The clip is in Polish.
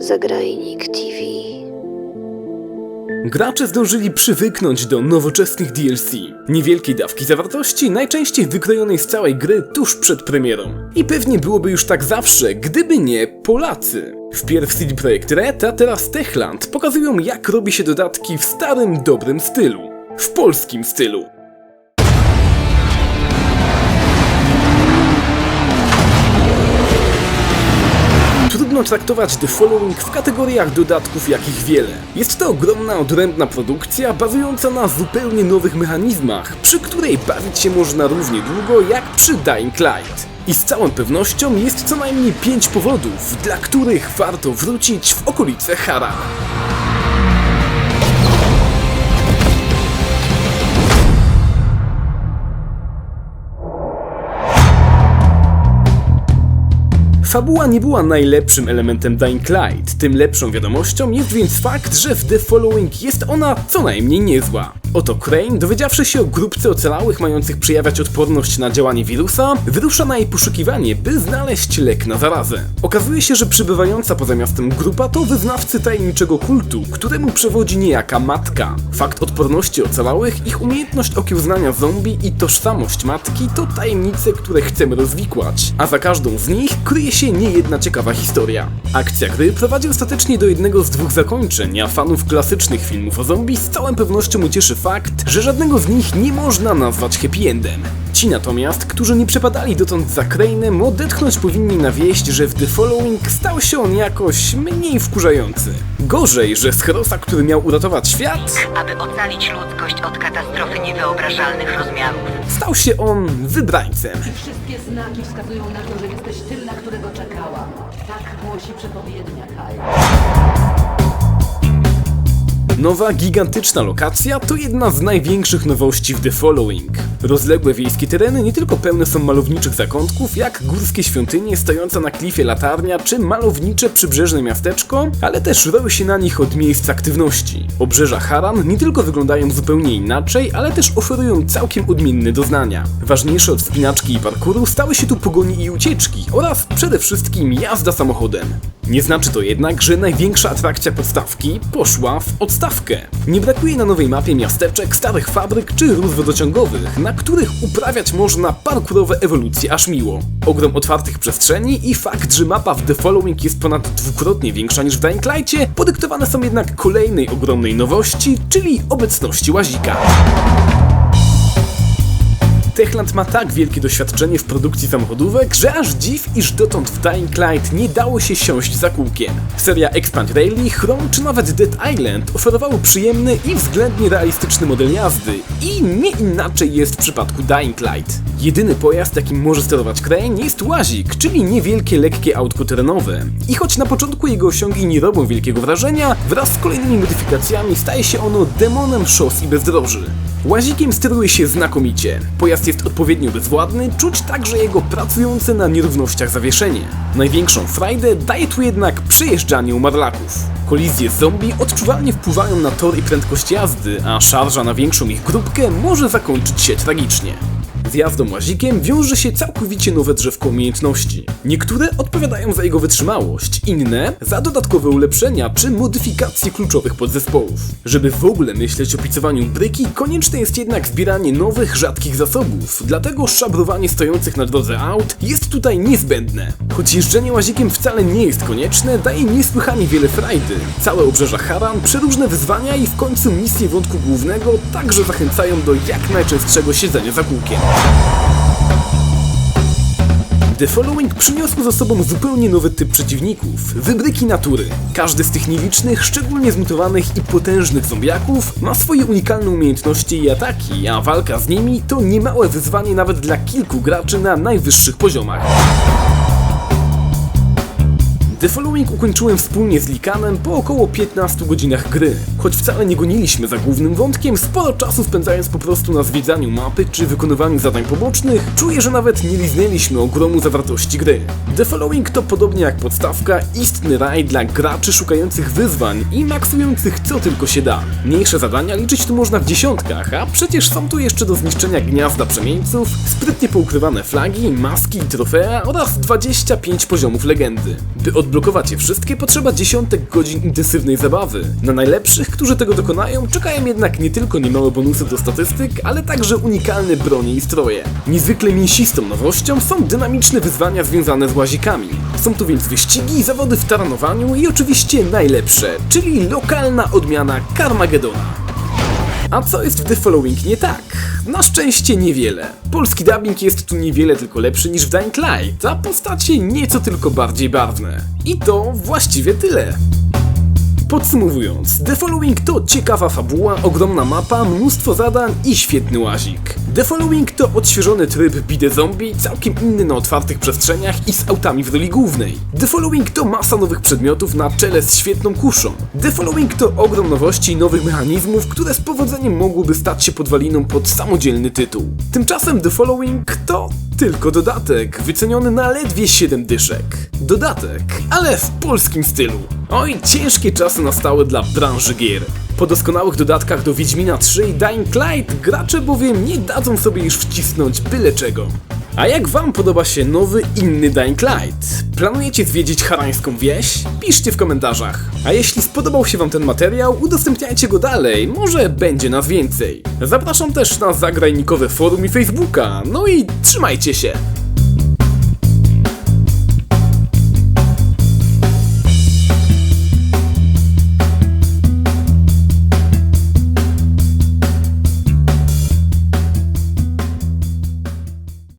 Zagrajnik TV. Gracze zdążyli przywyknąć do nowoczesnych DLC. Niewielkiej dawki zawartości, najczęściej wykrojonej z całej gry tuż przed premierą. I pewnie byłoby już tak zawsze, gdyby nie Polacy. Wpierw CD Projekt Red, a teraz Techland pokazują jak robi się dodatki w starym, dobrym stylu. W polskim stylu. Traktować The Following w kategoriach dodatków jakich wiele. Jest to ogromna, odrębna produkcja bazująca na zupełnie nowych mechanizmach, przy której bawić się można równie długo jak przy Dying Light. I z całą pewnością jest co najmniej 5 powodów, dla których warto wrócić w okolice Haran. Fabuła nie była najlepszym elementem Dying Light, tym lepszą wiadomością jest więc fakt, że w The Following jest ona co najmniej niezła. Oto Crane, dowiedziawszy się o grupce ocalałych mających przejawiać odporność na działanie wirusa, wyrusza na jej poszukiwanie, by znaleźć lek na zarazę. Okazuje się, że przybywająca poza miastem grupa to wyznawcy tajemniczego kultu, któremu przewodzi niejaka matka. Fakt odporności ocalałych, ich umiejętność okiełznania zombie i tożsamość matki to tajemnice, które chcemy rozwikłać, a za każdą z nich kryje się niejedna ciekawa historia. Akcja gry prowadzi ostatecznie do jednego z dwóch zakończeń, a fanów klasycznych filmów o zombie z całą pewnością ucieszy fakt, że żadnego z nich nie można nazwać happy endem. Ci natomiast, którzy nie przepadali dotąd za Crane'em, odetchnąć powinni na wieść, że w The Following stał się on jakoś mniej wkurzający. Gorzej, że z Herosa, który miał uratować świat, aby ocalić ludzkość od katastrofy niewyobrażalnych rozmiarów. stał się on wybrańcem. Wszystkie znaki wskazują na to, że jesteś tym, na którego czekałam. Tak głosi przepowiednia, Kyle. Nowa, gigantyczna lokacja to jedna z największych nowości w The Following. Rozległe wiejskie tereny nie tylko pełne są malowniczych zakątków, jak górskie świątynie stojące na klifie latarnia, czy malownicze przybrzeżne miasteczko, ale też roją się na nich od miejsc aktywności. Obrzeża Haran nie tylko wyglądają zupełnie inaczej, ale też oferują całkiem odmienne doznania. Ważniejsze od wspinaczki i parkuru stały się tu pogoni i ucieczki oraz przede wszystkim jazda samochodem. Nie znaczy to jednak, że największa atrakcja podstawki poszła w odstawkę. Nie brakuje na nowej mapie miasteczek, starych fabryk czy rur wodociągowych, na których uprawiać można parkurowe ewolucje aż miło. Ogrom otwartych przestrzeni i fakt, że mapa w The Following jest ponad dwukrotnie większa niż w Dying Light'cie, podyktowane są jednak kolejnej ogromnej nowości, czyli obecności łazika. Techland ma tak wielkie doświadczenie w produkcji samochodówek, że aż dziw, iż dotąd w Dying Light nie dało się siąść za kółkiem. Seria Expand Rally, Chrome czy nawet Dead Island oferowały przyjemny i względnie realistyczny model jazdy i nie inaczej jest w przypadku Dying Light. Jedyny pojazd, jakim może sterować Crane jest łazik, czyli niewielkie, lekkie autko terenowe. I choć na początku jego osiągi nie robią wielkiego wrażenia, wraz z kolejnymi modyfikacjami staje się ono demonem szos i bezdroży. Łazikiem steruje się znakomicie. Pojazd jest odpowiednio bezwładny, czuć także jego pracujące na nierównościach zawieszenie. Największą frajdę daje tu jednak przejeżdżanie umarlaków. Kolizje z zombie odczuwalnie wpływają na tor i prędkość jazdy, a szarża na większą ich grupkę może zakończyć się tragicznie. Z jazdą łazikiem wiąże się całkowicie nowe drzewko umiejętności. Niektóre odpowiadają za jego wytrzymałość, inne za dodatkowe ulepszenia czy modyfikacje kluczowych podzespołów. Żeby w ogóle myśleć o picowaniu bryki, konieczne jest jednak zbieranie nowych, rzadkich zasobów, dlatego szabrowanie stojących na drodze aut jest tutaj niezbędne. Choć jeżdżenie łazikiem wcale nie jest konieczne, daje niesłychanie wiele frajdy. Całe obrzeża Haran, przeróżne wyzwania i w końcu misje wątku głównego także zachęcają do jak najczęstszego siedzenia za kółkiem. The Following przyniosło za sobą zupełnie nowy typ przeciwników wybryki natury. Każdy z tych nielicznych, szczególnie zmutowanych i potężnych zombiaków ma swoje unikalne umiejętności i ataki, a walka z nimi to niemałe wyzwanie nawet dla kilku graczy na najwyższych poziomach. The Following ukończyłem wspólnie z Likanem po około 15 godzinach gry. Choć wcale nie goniliśmy za głównym wątkiem, sporo czasu spędzając po prostu na zwiedzaniu mapy czy wykonywaniu zadań pobocznych, czuję, że nawet nie liznęliśmy ogromu zawartości gry. The Following to podobnie jak podstawka istny raj dla graczy szukających wyzwań i maksujących co tylko się da. Mniejsze zadania liczyć tu można w dziesiątkach, a przecież są tu jeszcze do zniszczenia gniazda przemieńców, sprytnie poukrywane flagi, maski i trofea oraz 25 poziomów legendy. By odblokować odblokować je wszystkie, potrzeba dziesiątek godzin intensywnej zabawy. Na najlepszych, którzy tego dokonają, czekają jednak nie tylko niemałe bonusy do statystyk, ale także unikalne bronie i stroje. Niezwykle mięsistą nowością są dynamiczne wyzwania związane z łazikami. Są tu więc wyścigi, zawody w taranowaniu i oczywiście najlepsze, czyli lokalna odmiana Carmagedona. A co jest w The Following nie tak? Na szczęście niewiele. Polski dubbing jest tu niewiele tylko lepszy niż w Dying Light, a postacie nieco tylko bardziej barwne. I to właściwie tyle. Podsumowując, The Following to ciekawa fabuła, ogromna mapa, mnóstwo zadań i świetny łazik. The Following to odświeżony tryb bide zombie, całkiem inny na otwartych przestrzeniach i z autami w roli głównej. The Following to masa nowych przedmiotów na czele z świetną kuszą. The Following to ogrom nowości i nowych mechanizmów, które z powodzeniem mogłyby stać się podwaliną pod samodzielny tytuł. Tymczasem The Following to tylko dodatek, wyceniony na ledwie 7 dyszek. Dodatek, ale w polskim stylu. Oj, ciężkie czasy nastały dla branży gier. Po doskonałych dodatkach do Wiedźmina 3 i Dying Light, gracze bowiem nie dadzą sobie już wcisnąć byle czego. A jak wam podoba się nowy, inny Dying Light? Planujecie zwiedzić harańską wieś? Piszcie w komentarzach. A jeśli spodobał się wam ten materiał, udostępniajcie go dalej, może będzie nas więcej. Zapraszam też na zagrajnikowe forum i Facebooka, no i trzymajcie się!